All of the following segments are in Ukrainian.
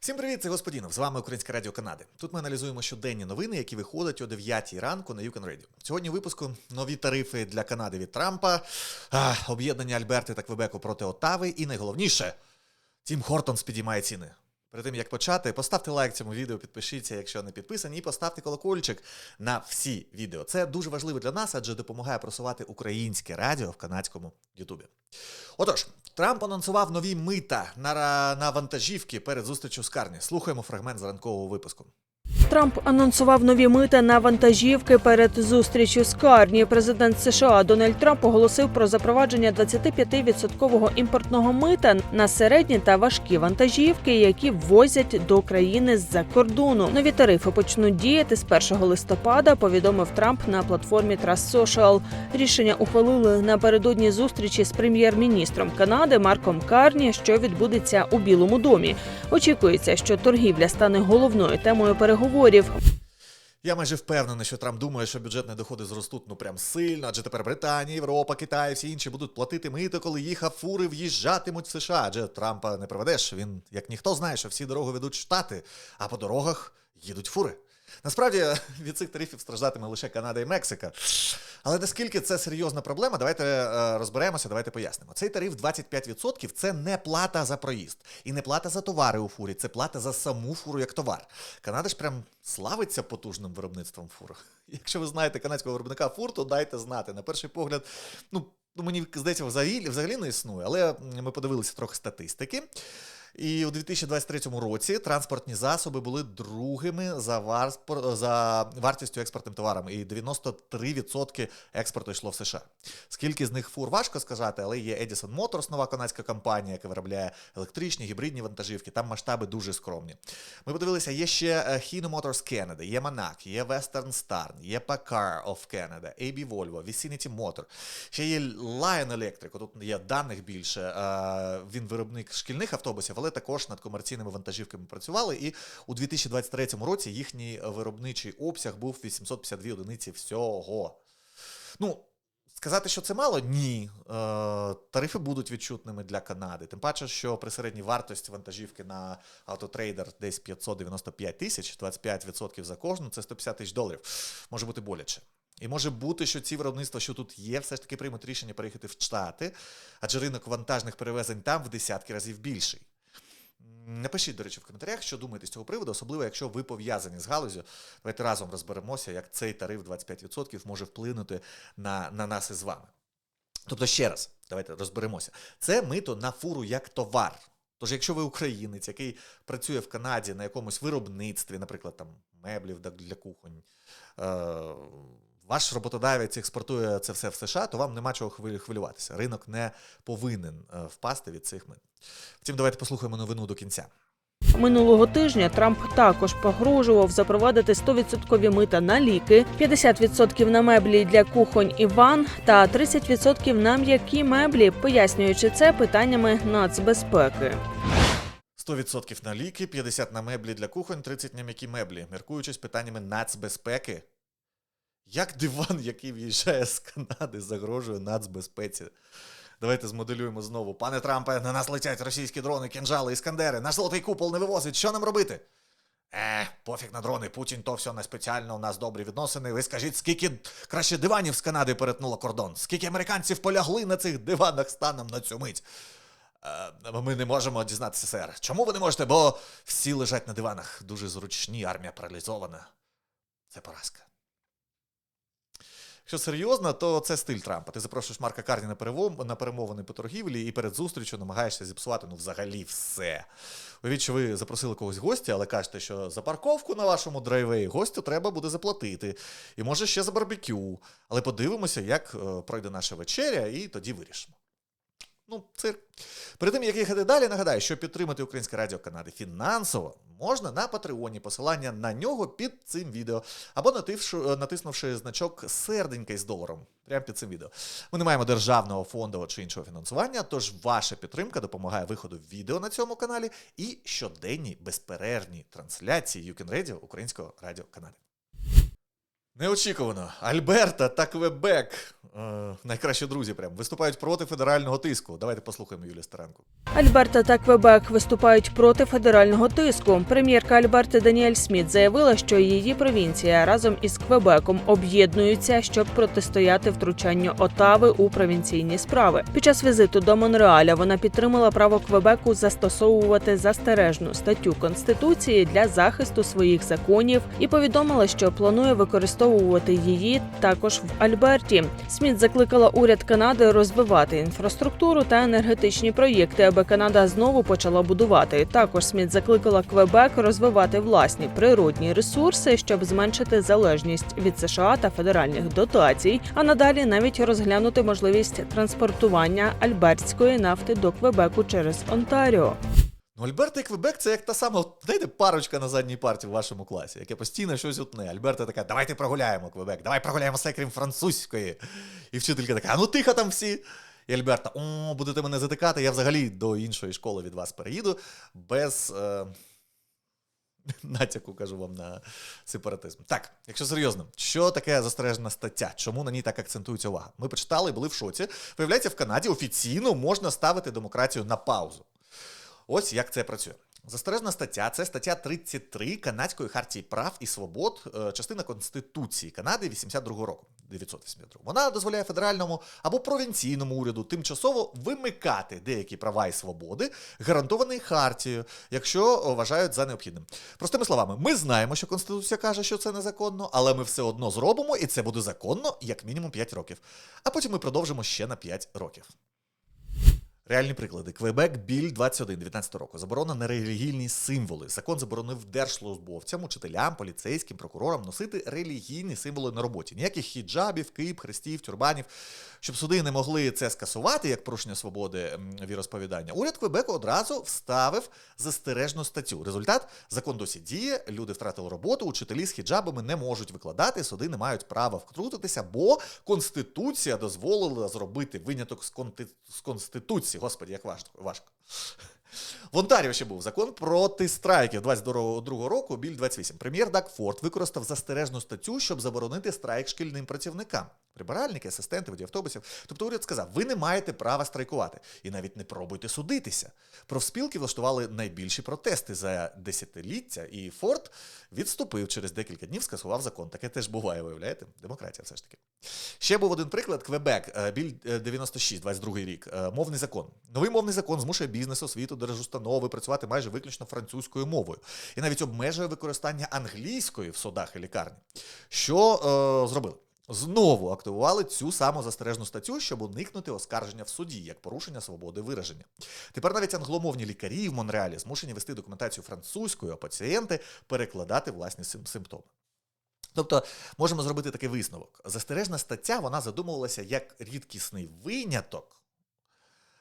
Всім привіт, це Господінов. З вами Українське Радіо Канади. Тут ми аналізуємо щоденні новини, які виходять о 9 ранку на Юкен Radio. Сьогодні у випуску нові тарифи для Канади від Трампа, об'єднання Альберти та Квебеку проти Отави, і найголовніше, Тім Хортонс підіймає ціни. Перед тим як почати, поставте лайк цьому відео, підпишіться, якщо не підписані, і поставте колокольчик на всі відео. Це дуже важливо для нас, адже допомагає просувати українське радіо в канадському Ютубі. Отож, Трамп анонсував нові мита на, на вантажівки перед зустрічю з Карні. Слухаємо фрагмент з ранкового випуску. Трамп анонсував нові мита на вантажівки перед зустрічю з Карні. Президент США Дональд Трамп оголосив про запровадження 25% імпортного мита на середні та важкі вантажівки, які ввозять до країни з-за кордону. Нові тарифи почнуть діяти з 1 листопада. Повідомив Трамп на платформі Trust Social. Рішення ухвалили напередодні зустрічі з прем'єр-міністром Канади Марком Карні, що відбудеться у Білому домі. Очікується, що торгівля стане головною темою переговорів. Я майже впевнений, що Трамп думає, що бюджетні доходи зростуть ну прям сильно, адже тепер Британія, Європа, Китай, всі інші будуть платити мито, коли їх фури в'їжджатимуть в США. Адже Трампа не проведеш. Він як ніхто знає, що всі дороги ведуть штати, а по дорогах їдуть фури. Насправді від цих тарифів страждатиме лише Канада і Мексика. Але наскільки це серйозна проблема, давайте е, розберемося, давайте пояснимо. Цей тариф 25% це не плата за проїзд і не плата за товари у фурі, це плата за саму фуру як товар. Канада ж прям славиться потужним виробництвом фур. Якщо ви знаєте канадського виробника фур, то дайте знати. На перший погляд, ну. Ну, мені здається, взагалі, взагалі не існує, але ми подивилися трохи статистики. І у 2023 році транспортні засоби були другими за, варспор- за вартістю експортним товаром, і 93% експорту йшло в США. Скільки з них фур важко сказати, але є Edison Motors, нова канадська компанія, яка виробляє електричні гібридні вантажівки. Там масштаби дуже скромні. Ми подивилися, є ще е, Hino Motors Canada, є Monac, є Western Star, є Packard of Canada, AB Volvo, Vicinity Motor. Ще є Lion Electric, тут є даних більше. е, Він виробник шкільних автобусів, але також над комерційними вантажівками працювали. І у 2023 році їхній виробничий обсяг був 852 одиниці всього. Ну, сказати, що це мало? Ні. Е, тарифи будуть відчутними для Канади. Тим паче, що при середній вартості вантажівки на автотрейдер десь 595 тисяч, 25% за кожну, це 150 тисяч доларів. Може бути боляче. І може бути, що ці виробництва, що тут є, все ж таки приймуть рішення переїхати в Штати, адже ринок вантажних перевезень там в десятки разів більший. Напишіть, до речі, в коментарях, що думаєте з цього приводу, особливо якщо ви пов'язані з галузю. Давайте разом розберемося, як цей тариф 25% може вплинути на, на нас із вами. Тобто, ще раз, давайте розберемося. Це мито на фуру як товар. Тож, якщо ви українець, який працює в Канаді на якомусь виробництві, наприклад, там меблів для- для кухонь, е, ваш роботодавець експортує це все в США, то вам нема чого хвилю- хвилюватися. Ринок не повинен е, впасти від цих мит. Втім, давайте послухаємо новину до кінця. Минулого тижня Трамп також погрожував запровадити 100% мита на ліки, 50% на меблі для кухонь і ван та 30% на м'які меблі, пояснюючи це питаннями нацбезпеки. 100% на ліки, 50 на меблі для кухонь, 30 на м'які меблі, міркуючись питаннями нацбезпеки. Як диван, який в'їжджає з Канади, загрожує нацбезпеці? Давайте змоделюємо знову. Пане Трампе, на нас летять російські дрони, кінжали, іскандери. Наш золотий купол не вивозить. Що нам робити? Е, пофіг на дрони, Путін то все не спеціально, у нас добрі відносини. Ви скажіть, скільки краще диванів з Канади перетнуло кордон? Скільки американців полягли на цих диванах станом на цю мить? Е, Ми не можемо дізнатися, сер. Чому ви не можете? Бо всі лежать на диванах, дуже зручні, армія паралізована. Це поразка. Якщо серйозно, то це стиль Трампа. Ти запрошуєш Марка Карні на, перево- на перемовини по торгівлі і перед зустрічю намагаєшся зіпсувати ну взагалі все. Уявіть, що ви запросили когось гостя, але кажете, що за парковку на вашому драйвеї гостю треба буде заплатити. І може ще за барбекю. Але подивимося, як е, пройде наша вечеря, і тоді вирішимо. Ну, цирк. Перед тим, як їхати далі, нагадаю, що підтримати Українське Радіо Канади фінансово можна на Патреоні. Посилання на нього під цим відео. Або нативши- натиснувши значок серденька із доларом прямо під цим відео. Ми не маємо державного фондового чи іншого фінансування, тож ваша підтримка допомагає виходу відео на цьому каналі і щоденній безперервній трансляції Юкен Radio Українського Радіо Канади. Неочікувано. Альберта та Квебек, е, найкращі друзі, прям виступають проти федерального тиску. Давайте послухаємо Юлію Старенко. Альберта та Квебек виступають проти федерального тиску. Прем'єрка Альберти Даніель Сміт заявила, що її провінція разом із Квебеком об'єднуються, щоб протистояти втручанню Отави у провінційні справи. Під час візиту до Монреаля вона підтримала право Квебеку застосовувати застережну статтю конституції для захисту своїх законів і повідомила, що планує використовувати її також в Альберті. Сміт закликала уряд Канади розвивати інфраструктуру та енергетичні проєкти, аби Канада знову почала будувати. Також Сміт закликала Квебек розвивати власні природні ресурси, щоб зменшити залежність від США та федеральних дотацій, а надалі навіть розглянути можливість транспортування альбертської нафти до Квебеку через Онтаріо. Ну, Альберта і Квебек це як та сама, знаєте, парочка на задній парті в вашому класі, яке постійно щось утне. Альберта така, давайте прогуляємо Квебек, давай прогуляємо все, крім французької. І вчителька така, а ну тихо там всі. І Альберта, о, будете мене затикати, я взагалі до іншої школи від вас переїду без. Е... Натяку кажу вам на сепаратизм. Так, якщо серйозно, що таке застережена стаття? Чому на ній так акцентується увага? Ми почитали і були в шоці. Виявляється, в Канаді офіційно можна ставити демократію на паузу. Ось як це працює. Застережна стаття це стаття 33 Канадської хартії прав і свобод, е, частина Конституції Канади 82 року. 982. Вона дозволяє федеральному або провінційному уряду тимчасово вимикати деякі права і свободи, гарантовані хартією, якщо вважають за необхідним. Простими словами, ми знаємо, що Конституція каже, що це незаконно, але ми все одно зробимо, і це буде законно як мінімум 5 років. А потім ми продовжимо ще на 5 років. Реальні приклади. Квебек біль 21 19 року. Заборона на релігійні символи. Закон заборонив держслужбовцям, учителям, поліцейським, прокурорам носити релігійні символи на роботі. Ніяких хіджабів, кип, хрестів, тюрбанів. Щоб суди не могли це скасувати як порушення свободи віросповідання. Уряд Квебеку одразу вставив застережну статтю. Результат закон досі діє. Люди втратили роботу. Учителі з хіджабами не можуть викладати. Суди не мають права втрутитися, бо конституція дозволила зробити виняток з конституції. Господи, як важко. важко. В Онтаріо ще був закон проти страйків 22 року, біль 28. Прем'єр Даг Форд використав застережну статтю, щоб заборонити страйк шкільним працівникам. Прибиральники, асистенти, водії автобусів. Тобто уряд сказав, ви не маєте права страйкувати і навіть не пробуйте судитися. Профспілки влаштували найбільші протести за десятиліття, і Форд відступив через декілька днів, скасував закон. Таке теж буває, виявляєте? Демократія все ж таки. Ще був один приклад: Квебек, е, біль е, 96, 22 рік. Е, Мовний закон. Новий мовний закон змушує бізнес, освіту, держустанови працювати майже виключно французькою мовою. І навіть обмежує використання англійської в судах і лікарні. Що е, зробили? Знову активували цю саму застережну статтю, щоб уникнути оскарження в суді як порушення свободи вираження. Тепер навіть англомовні лікарі в Монреалі змушені вести документацію французькою, а пацієнти перекладати власні сим- симптоми. Тобто можемо зробити такий висновок. Застережна стаття вона задумувалася як рідкісний виняток,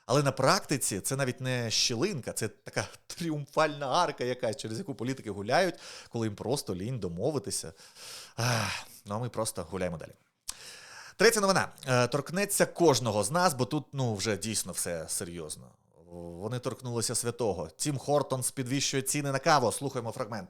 але на практиці це навіть не щілинка, це така тріумфальна арка якась, через яку політики гуляють, коли їм просто лінь домовитися. Ну а ми просто гуляємо далі. Третя новина Е, торкнеться кожного з нас, бо тут ну вже дійсно все серйозно. Вони торкнулися святого. Тім Хортонс підвищує ціни на каву. Слухаємо фрагмент.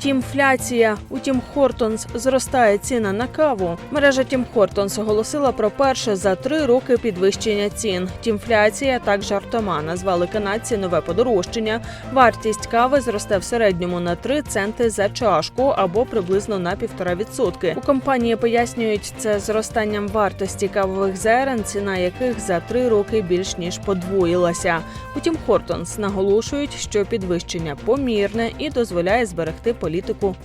Тімфляція. У Тім Хортонс зростає ціна на каву. Мережа Тім Хортонс оголосила про перше за три роки підвищення цін. Тімфляція так жартома назвали канадці нове подорожчання. Вартість кави зросте в середньому на 3 центи за чашку або приблизно на 1,5%. У компанії пояснюють це зростанням вартості кавових зерен, ціна яких за три роки більш ніж подвоїлася. Утім, Хортонс наголошують, що підвищення помірне і дозволяє зберегти політику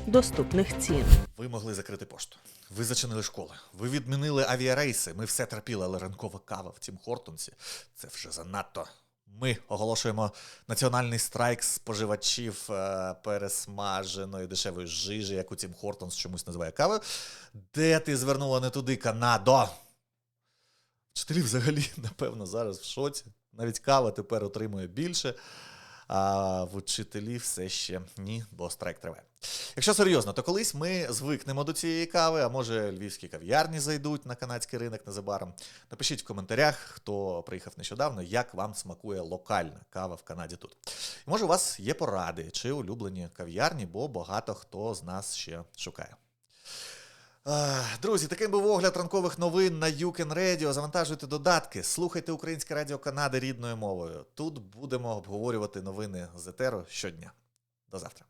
доступних цін. Ви могли закрити пошту. Ви зачинили школи. Ви відмінили авіарейси. Ми все терпіли, але ранкова кава в Тім Хортонсі це вже занадто. Ми оголошуємо національний страйк споживачів е, пересмаженої дешевої жижі, яку Тім Хортонс чомусь називає кавою. Де ти звернула не туди, Канадо? Вчителі взагалі, напевно, зараз в шоці. Навіть кава тепер отримує більше. А в учителів все ще ні, бо страйк триває. Якщо серйозно, то колись ми звикнемо до цієї кави, а може львівські кав'ярні зайдуть на канадський ринок незабаром. Напишіть в коментарях, хто приїхав нещодавно, як вам смакує локальна кава в Канаді тут. І може у вас є поради чи улюблені кав'ярні, бо багато хто з нас ще шукає. Ах, Друзі, таким був огляд ранкових новин на Юкен Radio. Завантажуйте додатки, слухайте Українське Радіо Канади рідною мовою. Тут будемо обговорювати новини з етеру щодня. До завтра.